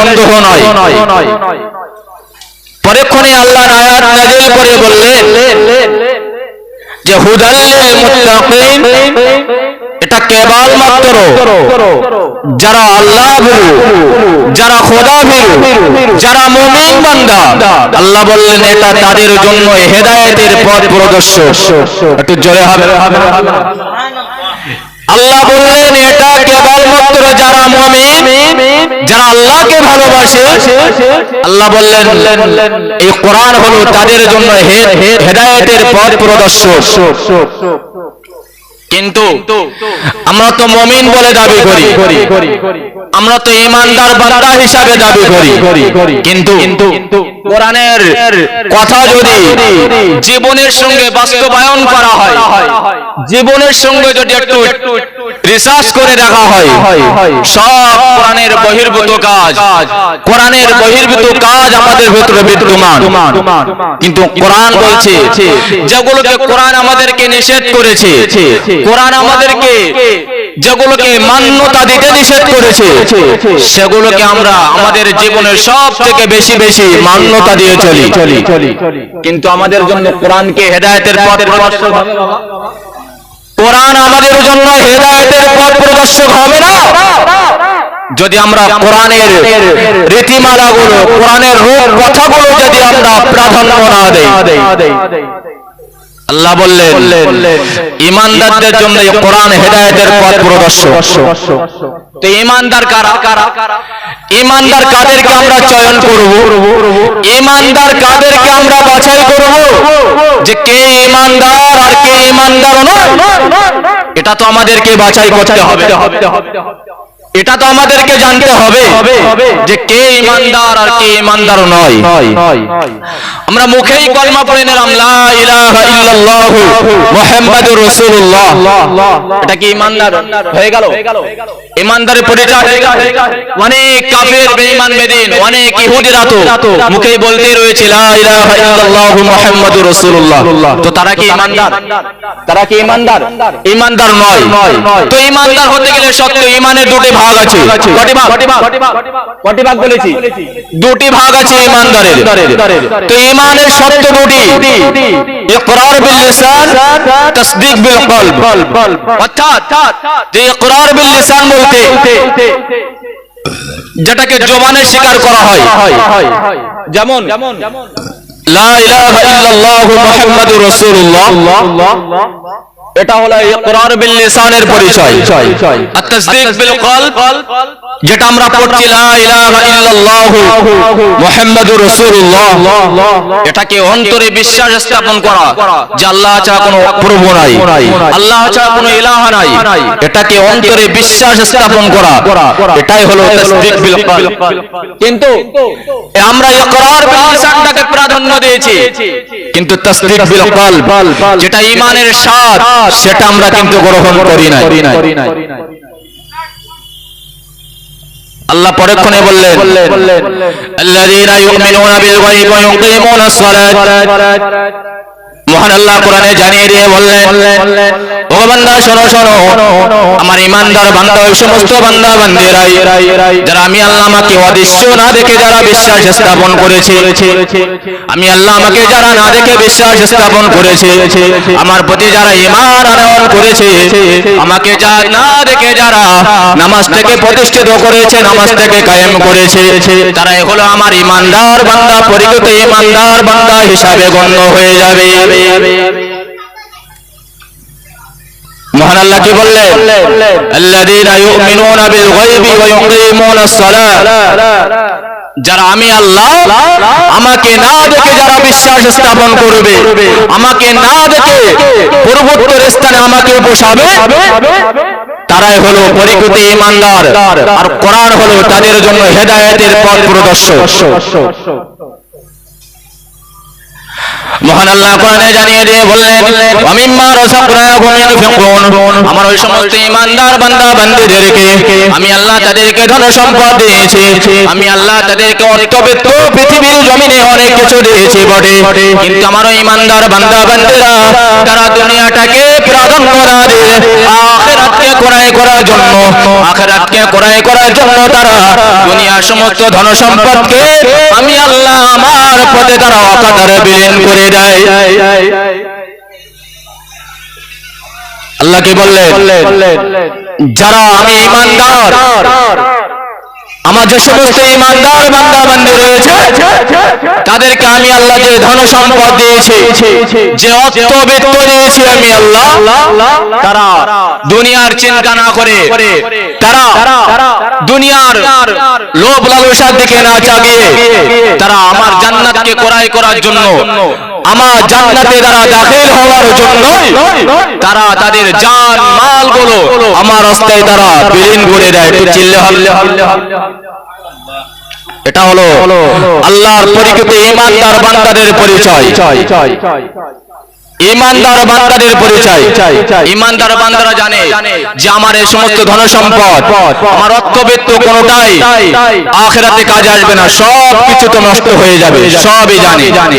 সন্দেহ নয়। পরেক্ষণে আল্লাহ করে বললেন যে, হুদাল্লিল মুত্তাকিন, এটা কেবল মাত্র যারা আল্লাহ যারা খোদা যারা মুমিন বান্দা। আল্লাহ বললেন, এটা তাদের জন্য হেদায়েতের পথ প্রদর্শক। জোরে হবে। আল্লাহ বললেন, এটা কেবলমাত্র যারা মুমিন যারা আল্লাহকে ভালোবাসে, আল্লাহ বললেন, এই কোরআন হলো তাদের জন্য হেদায়েতের পথ প্রদর্শক। কিন্তু আমরা তো মমিন বলে দাবি করি। আমরা তো ইমানদার বান্দা হিসাবে দাবি করি। কিন্তু কোরআনের কথা যদি জীবনের সঙ্গে বাস্তবায়ন করা হয়, জীবনের সঙ্গে যদি একটু রিসার্চ করে দেখা হয়। সব কোরআনের বহির্ভূত কাজ। কোরআনের বহির্ভূত কাজ আমাদের ভেতরে বিদ্যমান। কিন্তু কোরআন বলছে যেগুলোকে কোরআন আমাদেরকে নিষেধ করেছে কোরআন আমাদেরকে যেগুলোকে মান্যতা দিতে নিষেধ করেছে সেগুলোকে আমরা আমাদের জীবনের সব থেকে বেশি বেশি মান্যতা দিয়ে চলি। কিন্তু আমাদের জন্য কোরআনকে হেদায়েতের পথ প্রদর্শক? কোরআন আমাদের জন্য হেদায়তের পথ প্রদর্শক হবে না। যদি আমরা কোরআনের রীতিমালাগুলো, কোরআনের রূপ কথাগুলো যদি আমরা প্রাধান্য না দেই। আল্লাহ বললেন ইমানদারদের জন্য কোরআন হেদায়েতের পথ প্রদর্শক। তো ইমানদার কারা? ইমানদার কাদেরকে আমরা চয়ন করব? ইমানদার কাদেরকে আমরা বাছাই করব? যে কে ইমানদার আর কে ইমানদার নয় এটা তো আমাদেরকে বাছাই করতে হবে। এটা তো আমাদেরকে জানতে হবে যে কে ইমানদার আর কে ইমানদার নয়। আমরা মুখেই কলমা পড়ে নিলাম লা ইলাহা ইল্লাল্লাহ মুহাম্মাদুর রাসূলুল্লাহ। এটা কি ইমানদার? হয়ে গেল? ইমানদারের পরিচয় অনেক কাফের বেঈমান বেদিন অনেক ইহুদিরা তো মুখেই বলতে রয়েছে লা ইলাহা ইল্লাল্লাহ মুহাম্মাদুর রাসূলুল্লাহ। তো তারা কি ইমানদার? তারা কি ইমানদার? ইমানদার নয়। তো ইমানদার হতে গেলে সত্য ইমানের দুটি ভাগ আছে। কটি ভাগ? কটি ভাগ? বলেছি? দুটি ভাগ আছে ইমানদারের। তো ইমানের শর্ত দুটি। ইকরার বিল লিসান তাসদীক বিল কলব। অর্থাৎ যে ইকরার বিল লিসান বলতে যেটাকে জবানে স্বীকার করা হয়। যেমন লা ইলাহা ইল্লাল্লাহু মুহাম্মাদুর রাসূলুল্লাহ। এটা হলো ইকরার বিল লিসানের পরিচয়। আর তাসদীক বিল কলব, যেটা আমরা পড়ছি লা ইলাহা ইল্লাল্লাহু মুহাম্মাদুর রাসূলুল্লাহ। এটাকে অন্তরে বিশ্বাস স্থাপন করা, যে আল্লাহ ছাড়া কোনো প্রভু নাই, আল্লাহ ছাড়া কোনো ইলাহা নাই। এটাকে অন্তরে বিশ্বাস স্থাপন করা, এটাই হলো তাসদীক বিল কলব। কিন্তু আমরা ইকরার বিল লিসানটাকে প্রাধান্য দিয়েছি। কিন্তু তাসদীক বিল কলব, যেটা ঈমানের স্বাদ সেটা আমরা কিন্তু গ্রহণ করি না আল্লাহ পরক্ষণে বললেন আল্লাযীনা ইউমিনুনা বিল গায়বি ওয়া ইউকিমুনাস সালাত মহান আল্লাহ কোরআনে জানিয়ে দিয়ে বললেন বান্দা, শোনো শোনো। আমার ইমানদার বান্দা ওই সমস্ত বান্দা বান্দিরাই যারা আমি আল্লাহ আমাকে অদৃশ্য না দেখে যারা বিশ্বাস স্থাপন করেছে, আমি আল্লাহ আমাকে যারা না দেখে বিশ্বাস স্থাপন করেছে, আমার প্রতি যারা ইমান আনয়ন করেছে, আমাকে যা না দেখে যারা নামাজ থেকে প্রতিষ্ঠিত করেছে, নামাজ থেকে কায়েম করেছে, তারাই হলো আমার ইমানদার বান্দা পরিচিত ইমানদার বান্দা হিসাবে গণ্য হয়ে যাবে। মহান আল্লাহ কি আল্লাযীনা ইউমিনুনা বিল গায়বি ওয়া সালাত যারা আমি আল্লাহ, আমাকে না দেখে যারা বিশ্বাস স্থাপন করবে, আমাকে না দেখে পূর্বোত্তর স্থানে আমাকে বসাবে, তারাই হলো ইমানদার আর কোরআন হলো তাদের জন্য হেদায়েতের পথ প্রদর্শক। মহান আল্লাহ কোরআনে জানিয়ে দিয়ে বললেন অমিম্মা রাযাকনাহুম ইউনফিকুন আমার ওই সমস্ত ইমানদার বান্দা বান্দীদেরকে আমি আল্লাহ তাদেরকে ধন সম্পদ দিয়েছি আমি আল্লাহ তাদেরকে অর্থবিত্ত পৃথিবীর জমিনে অনেক কিছু দিয়েছি বটে। কিন্তু আমার ওই ইমানদার বান্দা বান্দীরা তারা দুনিয়াটাকে প্রাধান্য না দিয়ে আখিরাতকে ক্রয় করার জন্য আখিরাতকে ক্রয় করার জন্য তারা দুনিয়ার সমস্ত ধন সম্পদকে আমি আল্লাহ আমার পথে তারা অকাতারে বিলীন করে দেয় আল্লাহকে বললেন যারা আমি ইমানদার আমার যে সমস্ত ইমানদার বান্দা বান্দি রয়েছে, তাদেরকে আমি আল্লাহ যে ধন সম্পদ দিয়েছি, যে অর্থবিত্ত দিয়েছি আমি আল্লাহ, তারা দুনিয়ার চিন্তা না করে, তারা দুনিয়ার লোভ লালসার দিকে না চাগিয়ে তারা আমার জান্নাতকে ক্রয় করার জন্য আমার জান্নাতে তারা দাখিল হওয়ার জন্য তারা তাদের জান মালগুলো আমার রাস্তায় তারা বিলীন করে দেয় এটা হলো আল্লাহর পরিচিত ইমানদার বান্দাদের পরিচয়। ইমানদার বান্দাদের পরিচয়। ইমানদার বান্দারা জানে যে আমার এই সমস্ত ধন সম্পদ আমার অর্থবিত্ত কোনটাই আখেরাতে কাজে আসবে না। সব কিছু তো নষ্ট হয়ে যাবে। সবই জানে।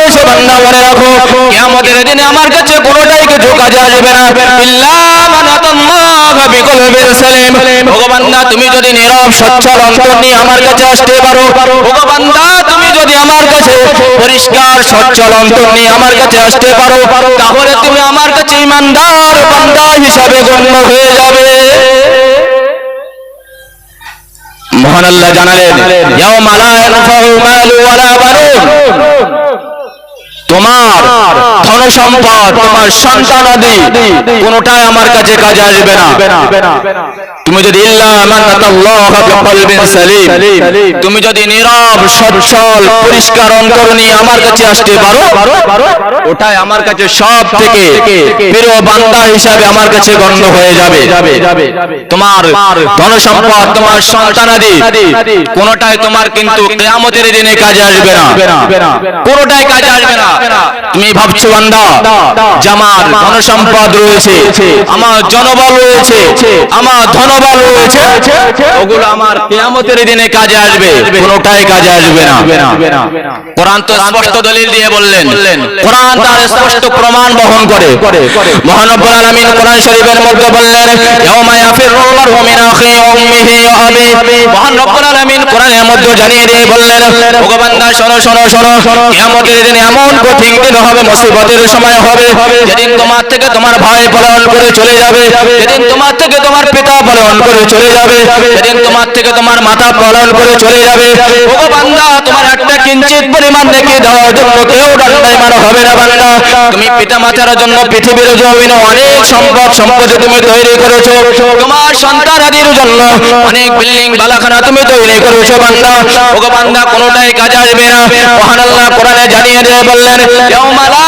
বান্দা মনে রাখো। কিয়ামতের দিনে আমার কাছে কোনোটাই কিছু কাজে আসবে না। তাহলে তুমি আমার কাছে ইমানদার বান্দা হিসাবে গণ্য হয়ে যাবে। মহান আল্লাহ জানালেন তোমার ধন সম্পদ তোমার সন্তান আদি কোনটাই আমার কাছে কাজে আসবে না। তুমি যদি তুমি যদি নীরব সচ্ছল পরিষ্কার আমার কাছে আসতে পারো ওটাই আমার কাছে সব থেকে প্রিয় বান্দা হিসাবে আমার কাছে গণ্য হয়ে যাবে। তোমার ধন সম্পদ তোমার সন্তানাদি কোনটাই তোমার কিন্তু কিয়ামতের দিনে কাজে আসবে না। কোনটাই কাজে আসবে না। তুমি ভাবছ বান্দা যে আমার ধন সম্পদ রয়েছে আমার জনবল রয়েছে আমার রয়েছে ওগুলো আমার কিয়ামতের দিনে কাজে আসবে কোনটাই কাজে আসবে না। কোরআন তো স্পষ্ট দলিল দিয়ে বললেন। কোরআন তার স্পষ্ট প্রমাণ বহন করে। মহানব্বুল আলামিন কোরআন শরীফের মধ্যে বললেন ইয়াউমা ইয়াফিরুল মারউ মিন আখিহি ওয়া উম্মিহি ওয়া আবিহি। মহান রব্বুল কোরআনের মধ্যে জানিয়ে দিয়ে বললেন ওগো বান্দা শোনো শোনো শোনো কিয়ামতের দিন এমন কঠিন দিন হবে মুসিবতের সময় হবে যেদিন তোমার থেকে তোমার ভাই পলায়ন করে চলে যাবে যেদিন তোমার থেকে তোমার পিতা পলায়ন করে চলে যাবে। যেদিন তোমার থেকে তোমার মাতা পলায়ন করে চলে যাবে। ওগো বান্দা, তোমার একটা কিঞ্চিত পরিমাণ নেকি দেওয়ার জন্য কেউ ডান্ডায় মারা হবে না বান্দা। তুমি পিতা মাতার জন্য পৃথিবীর জমিনে অনেক সম্পদ সম্পত্তি তুমি তৈরি করেছ। তোমার সন্তান আদির জন্য অনেক বিল্ডিং, বালাখানা তুমি তৈরি করেছ বান্দা। ওগো বান্দা কোনোটাই কাজে আসবে না। মহান আল্লাহ কোরআনে জানিয়ে দিয়ে বললেন, ইয়াউমা লা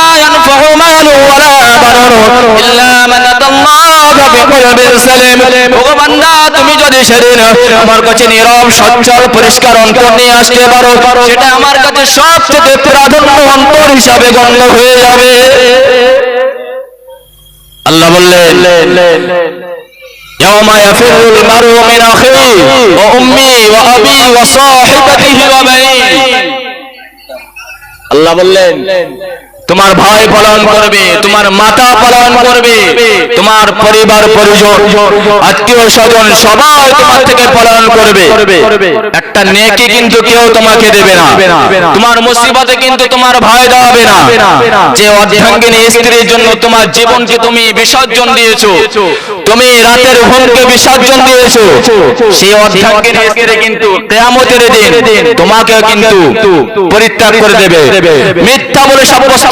ইয়ানফাউ মালু ওয়ালা বানুন ইল্লা মান আতাল্লাহা বিকলবিন সালিম ওগো বান্দা তুমি যদি সেদিন আমার কাছে নীরব সচ্ছল পরিষ্কার অন্তর নিয়ে আসতে পারো সেটা আমার কাছে সবচেয়ে প্রাধান্য অন্তর হিসাবে গণ্য হয়ে যাবে আল্লাহ বললেন يوم يفر المرء من أخيه وأمي وأبي وصاحبته وبنيه আল্লাহ বললেন তোমার ভাই পালন করবে, তোমার মাতা পালন করবে, তোমার পরিবার পরিজন, আত্মীয় স্বজন সবাই তোমার থেকে পালন করবে। একটা নেকি কিন্তু কেউ তোমাকে দেবে না। তোমার মুসিবতে কিন্তু তোমার ভাই দাঁড়াবে না। যে অর্ধাঙ্গিনী স্ত্রীর জন্য তোমার জীবনকে তুমি বিসর্জন দিয়েছ, তুমি রাতের ঘুমকে বিসর্জন দিয়েছ, সেই অর্ধাঙ্গিনী স্ত্রী কিন্তু কেয়ামতের দিন তোমাকে কিন্তু পরিত্যাগ করে দেবে। মিথ্যা বলে সাব্যস্ত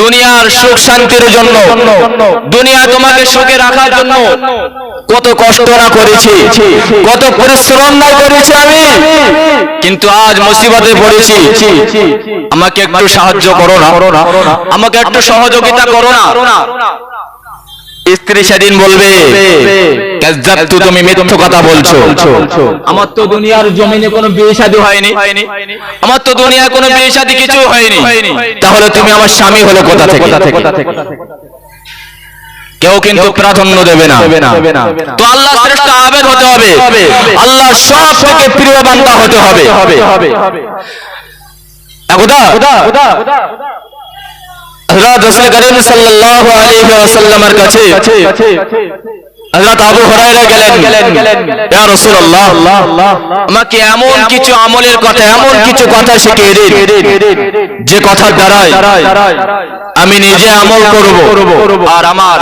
দুনিয়ার সুখ শান্তির জন্য, দুনিয়া তোমাকে সুখে রাখার জন্য কত কষ্ট না করেছি, কত পরিশ্রম না করেছি আমি, কিন্তু আজ মুসিবতে পড়েছি। আমাকে একটু সাহায্য করো না, আমাকে একটু সহযোগিতা করো না। স্ত্রী সেদিন বলবে তুমি মিথ্য কথা বলছো। আমার তো দুনিয়ার জমিনে কোনো বিয়ে শাদী হয়নি। আমার তো দুনিয়ার কোনো বিয়ে শাদী কিছু হয়নি। তাহলে তুমি আমার স্বামী হলো কোথা থেকে? কেউ কিন্তু প্রাধান্য দেবে না। তো আল্লাহ শ্রেষ্ঠ আবেদ হতে হবে। আল্লাহ সব থেকে প্রিয় বান্দা হতে হবে। একদা? হযরত রাসূল করিম সাল্লাল্লাহু আলাইহি ওয়াসাল্লামের কাছে। হযরত আবু হুরায়রা গেলেন। ইয়া রাসূলুল্লাহ, আমাকে এমন কিছু আমলের কথা, এমন কিছু কথা শিখিয়ে দিন, যে কথার দ্বারাই আমি নিজে আমল করব। আর আমার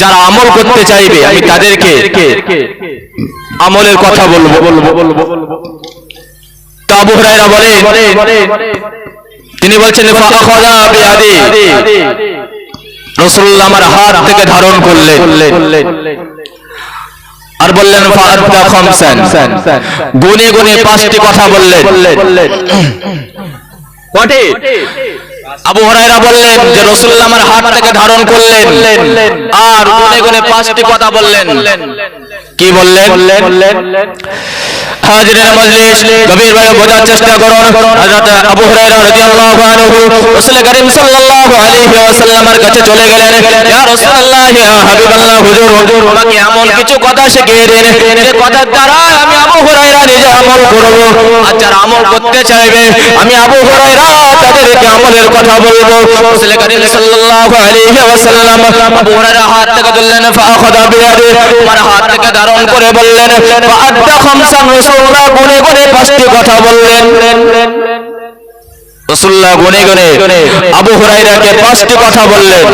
যারা আমল করতে চাইবে, আমি তাদেরকে আমলের কথা বলব। তো আবু হুরায়রা বলেন তিনি বলছেন রাসূলুল্লাহ আমার হাত থেকে ধারণ করলেন। আর বললেন গুনে গুনে পাঁচটি কথা বললেন। কটে আবু হুরায়রা বললেন যে, রাসূলুল্লাহ আমার হাত থেকে ধারণ করলেন। আর গুনে গুনে পাঁচটি কথা বললেন। কি বললেন? আমি আবু তাদেরকে আমলের কথা বলব। হাত থেকে ধারণ করে বললেন ফাআদ্দা রাসূলুল্লাহ গুনে গুনে পাঁচটি কথা বললেন। রাসূলুল্লাহ গুনে গুনে আবু হুরায়রাকে পাঁচটি কথা বললেন।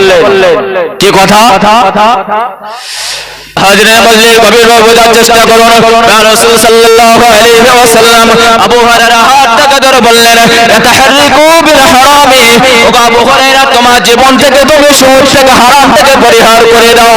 কি কথা? তোমার জীবন থেকে তুমি সুদ থেকে হারাম থেকে পরিহার করে দাও।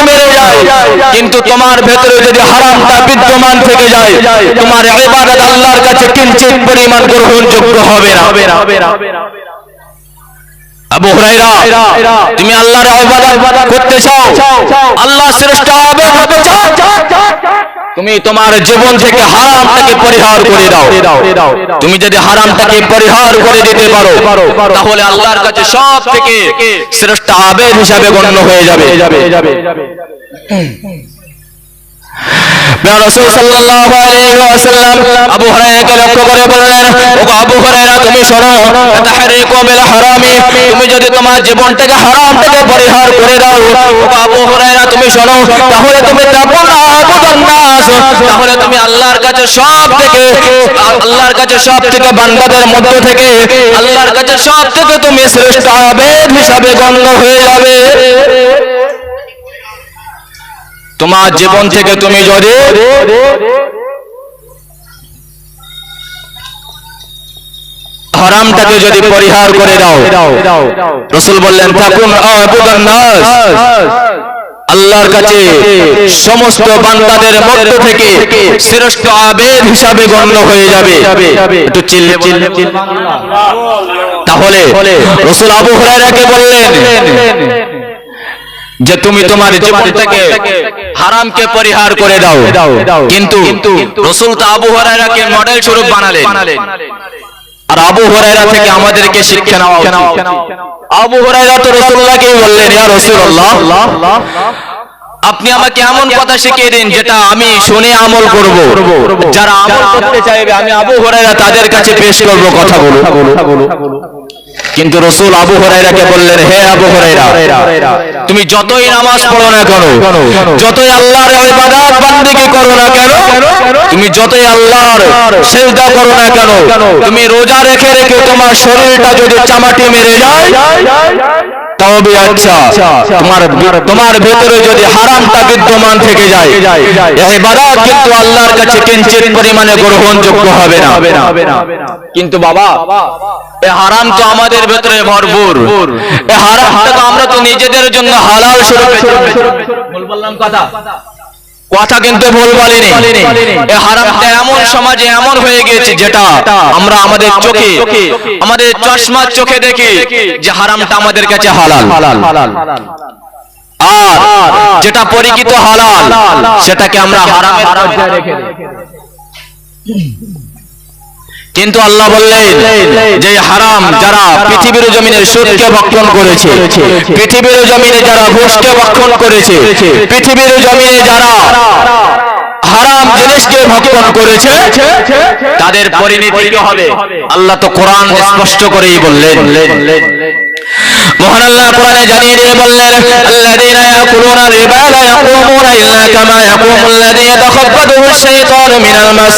কিন্তু তোমার ভেতরে যদি হারামটা বিদ্যমান থেকে যায় তোমার ইবাদত আল্লাহর কাছে কিঞ্চিত পরিমাণ গ্রহণযোগ্য হবে না। আবু তুমি আল্লাহর ইবাদত করতে চাও? আল্লাহ শ্রেষ্ঠ হবে হতে চাও। তুমি তোমার জীবন থেকে হারামটাকে পরিহার করে দাও। তুমি যদি হারামটাকে পরিহার করে দিতে পারো, তাহলে আল্লাহর কাছে সব থেকে শ্রেষ্ঠ আবেদ হিসাবে গণ্য হয়ে যাবে। শোনো শোনো, তাহলে তুমি তাকুন আবুদান তাহলে তুমি আল্লাহর কাছে সব থেকে, আল্লাহর কাছে সব থেকে বান্দাদের মধ্য থেকে, আল্লাহর কাছে সব থেকে তুমি শ্রেষ্ঠ হিসাবে গণ্য হয়ে যাবে। তোমার জীবন থেকে তুমি যদি হারামটাকে যদি পরিহার করে দাও রসুল বললেন থাকুন আল্লাহর কাছে সমস্ত বান্দাদের মধ্য থেকে শ্রেষ্ঠ আবেদ হিসাবে গণ্য হয়ে যাবে একটু চিল্লে তাহলে রসুল আবু হুরায়রাকে বললেন যে তুমি তোমার জীবন থেকে হারামকে পরিহার করে দাও। কিন্তু রসুল তো আবু হুরায়রাকে মডেল স্বরূপ বানালেন। আর আবু হুরায়রা থেকে আমাদেরকে শিক্ষা নেওয়া আবু হুরায়রা তো রাসূলুল্লাহকে বললেন ইয়া রাসূলুল্লাহ আপনি আমাকে এমন কথা শিখিয়ে দিন যেটা আমি শুনে আমল করব। যারা আমল করতে চাইবে আমি আবু হুরায়রা তাদের কাছে পেশ করব। কথাগুলো কিন্তু রসুল আবু হরাইরাকে বললেন, হে আবু হরাইরা তুমি যতই নামাজ পড়ো না কেন, যতই আল্লাহর ইবাদত বান্দিগি করো না কেন, তুমি যতই আল্লাহর সেজদা করো না কেন, তুমি রোজা রেখে রেখে তোমার শরীরটা যদি চামাটি মেরে যায় তবে আচ্ছা। তোমার তোমার ভেতরে যদি হারামটা বিদ্যমান থেকে যায় ইবাদত কিন্তু আল্লাহর কাছে কিঞ্চিত পরিমাণে গ্রহণযোগ্য হবে না। কিন্তু বাবা এ হারাম তো আমাদের ভেতরে ভরপুর। এ হারামটা তো আমরা তো নিজেদের জন্য হালাল স্বরূপে বললাম কথা। কথা কিন্তু ভুল বলেনি হারামটা এমন সমাজে এমন হয়ে গেছে যেটা আমরা আমাদের চোখে, আমাদের চশমার চোখে দেখি যে হারামটা আমাদের কাছে হালাল আর যেটা পরিচিত হালাল, সেটাকে আমরা হারামের হারাম রেখে। কিন্তু আল্লাহ বললেন যে হারাম যারা পৃথিবীর জমিনে সুদকে ভক্ষণ করেছে, পৃথিবীর জমিনে যারা ঘুষকে ভক্ষণ করেছে, পৃথিবীর জমিনে যারা হারাম জিনিসকে ভক্ষণ করেছে, তাদের পরিণতি কি হবে? আল্লাহ তো কোরআন স্পষ্ট করেই বললেন। মহান আল্লাহ কোরআনে জানিয়ে দিয়ে বললেন, আল্লাযীনা ইয়াকুলুনা রিবা লা ইয়াকুমুনা ইল্লা কামা ইয়াকুমুল লাযী ইয়াতাখাব্বাতুহু আশ-শাইতানু মিনাল মাস।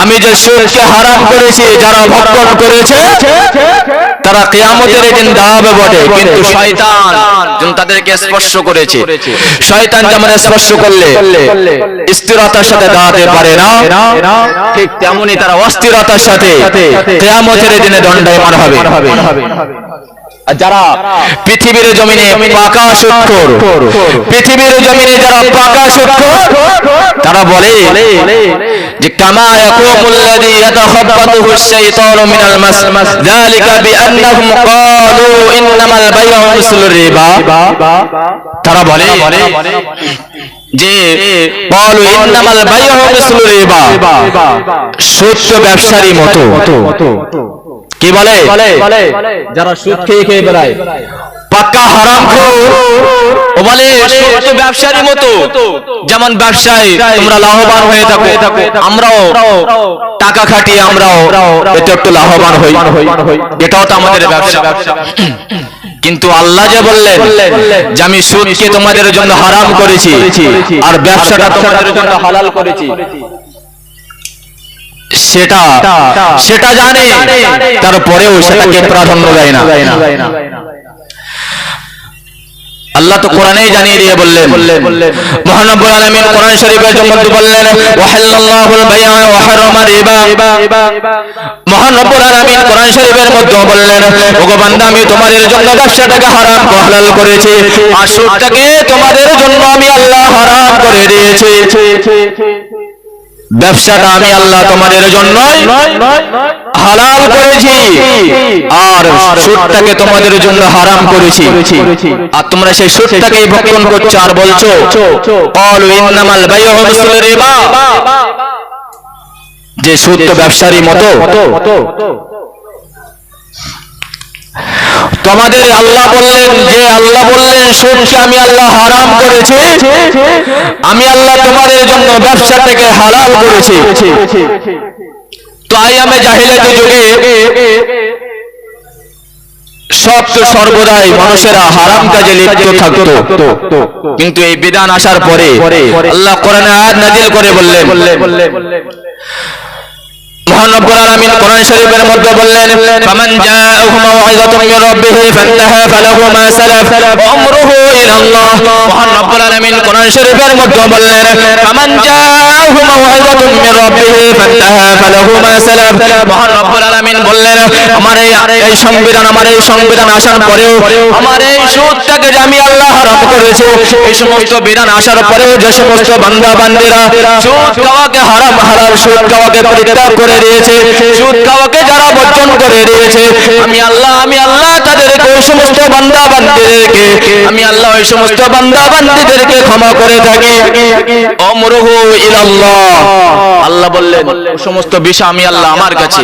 আমি যে সুদকে হারাম করেছি, যারা ভক্ষণ করেছে, তারা কিয়ামতের দিন দাঁড়াবে বটে, কিন্তু শয়তান যেন তাদেরকে স্পর্শ করেছে, শয়তান যেমন স্পর্শ করলে, স্থিরতার সাথে দাঁড়াতে পারে না, ঠিক তেমনি তারা অস্থিরতার সাথে কিয়ামতের দিনে দণ্ডায়মান হবে। যারা পৃথিবীর জমিনে পাকা পৃথিবীর জমিনে যারা পাকা তারা বলে যে, কামা ইয়াকুমুল লাযী ইয়াতাখাব্বাতুহু মিনাল মাস। যালিকা বিআন্নাহুম ক্বালু ইন্নামাল বাই'উ মিসলুর রিবা। তারা বলে যে, ক্বালু ইন্নামাল বাই'উ রিবা। ব্যবসারী মতো। কি বলে? যারা সুদ খেয়ে খেয়ে বেড়ায়। পাক্কা হারাম ও বলে সত্য মতো। যেমন ব্যবসায় তোমরা লাভবান হয়ে থাকো। আমরাও টাকা খাটিয়ে আমরাও এতে একটু লাভবান হই। এটাও তো আমাদের ব্যবসা। কিন্তু আল্লাহ যে বললেন যে আমি সুদকে তোমাদের জন্য হারাম করেছি আর ব্যবসাটা তোমাদের জন্য হালাল করেছি। সেটা সেটা জানে, তারপরেও সেটাকে প্রাধান্য দেয় না। আল্লাহ তো কোরআনেই জানিয়ে দিয়ে বললেন, মহানব্বুল আলামিন কোরআন শরীফের মধ্যে বললেন, ওয়াহাল্লাল্লাহুল বাই'a ওয়া হারামা রিবা। মহানব্বুল আলামিন কোরআন শরীফের মধ্যে বললেন, ওগো বান্দা, আমি তোমাদের জন্য ব্যবসাটাকে হারাম হালাল করেছি, আর সুদটাকে তোমাদের জন্য আমি আল্লাহ হারাম করে দিয়েছি। ব্যবসাটা আমি আল্লাহ তোমাদের জন্য হালাল করেছি। আর সুদটাকে তোমাদের জন্য হারাম করেছি। আর তোমরা সেই সুদটাকেই ভক্ষণ করছ আর বলছো অলু ইন্নামাল বাই'উ মিসলু রিবা। যে সুদ তো ব্যবসারই মতো। তোমাদের আল্লাহ বললেন যে আল্লাহ বললেন সুদকে আমি আল্লাহ হারাম করেছি? আমি আল্লাহ তোমাদের জন্য ব্যবসাটাকে হালাল করেছি। তো আই আমি জাহিলাতি যুগে সব সর্বদাই মানুষেরা হারাম কাজে লিপ্ত থাকতো। কিন্তু এই বিধান আসার পরে আল্লাহ কোরআনে আয়াত নাজিল করে বললেন কোরআন শরীফের মধ্যে বললেন, ফামান জাআহু মাউইযাতুম মির রাব্বিহি ফান্তাহা ফালাহু মা সালাফ আমরুহু ইলা আল্লাহ মহানব্বুল আলামিন কোরআন শরীফের মধ্যে বললেন ফামান জাআহু মাউইযাতুম মির রাব্বিহি ফান্তাহা ফালাহু মা সালাফ মহানব্বুল আলামিন বললেন আমার এই সংবিধান, আমার এই সংবিধান আসার পরেও আমার এই সুদটাকে যে আমি আল্লাহ হারাম করেছি, এই সমস্ত বিধান আসার পরেও যে সমস্ত বান্দা বান্দিরা সুদ খাওয়াকে হারাম, হালাল সুদ খাওয়াকে পরিত্যাগ করে দিয়েছে, সুদ খাওয়াকে যারা বর্জন করে দিয়েছে, আমি আল্লাহ আমি আল্লাহ তাদেরকে ওই সমস্ত বান্দা বান্দিদেরকে আমি আল্লাহ ওই সমস্ত বান্দা বান্দিদেরকে ক্ষমা করে থাকে। অমরহু ইলাল্লাহ। আল্লাহ বললেন সমস্ত বিষয় আমি আল্লাহ আমার কাছে।